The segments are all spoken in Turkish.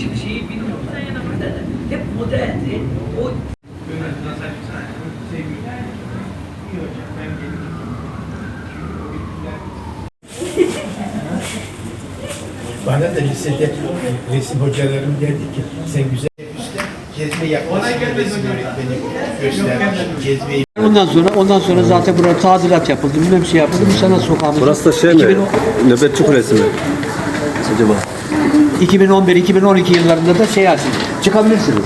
hiçbir şeyi bilmiyorlar. Hep modeldi. O Bana da lisede resim hocalarım dedi ki sen güzel üstte gezme yapmasın resim öğretmeni göstermiş. Gezmeyi Ondan sonra ondan sonra zaten buraya tadilat yapıldı, bilmem şey yapıldı. Bu sene sokağımız. Burası da şey mi? 2010 Nöbetçi Kulesi mi? Acaba? 2011-2012 yıllarında da şey açıldı. Çıkabilirsiniz.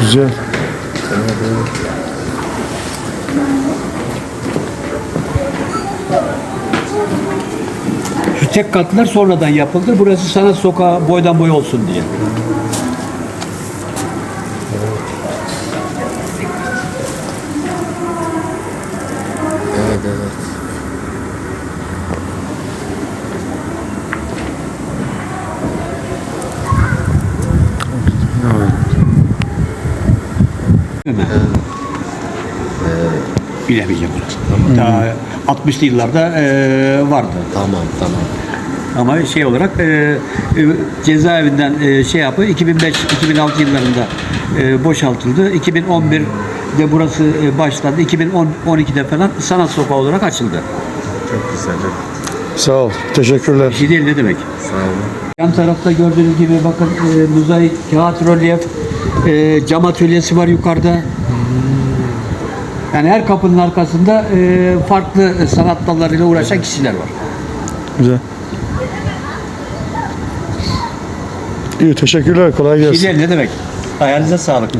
Güzel. Şu tek katlar sonradan yapıldı. Burası sanat sokağı boydan boya olsun diye. Bilemeyeceğim burası. Daha 60'lı yıllarda e, vardı. Tamam tamam. Ama şey olarak e, e, cezaevinden e, şey yapı 2005-2006 yıllarında e, boşaltıldı. 2011'de burası e, başlandı. 2012'de falan sanat sokağı olarak açıldı. Çok güzel. Sağ ol. Teşekkürler. Bir şey değil ne demek. Sağ olun. Yan tarafta gördüğünüz gibi bakın e, mozaik, kağıt rölyef, e, cam atölyesi var yukarıda. Yani her kapının arkasında e, farklı sanat dallarıyla uğraşan kişiler var. Güzel. İyi teşekkürler. Kolay şey gelsin. değil ne demek. Hayalinize sağlık.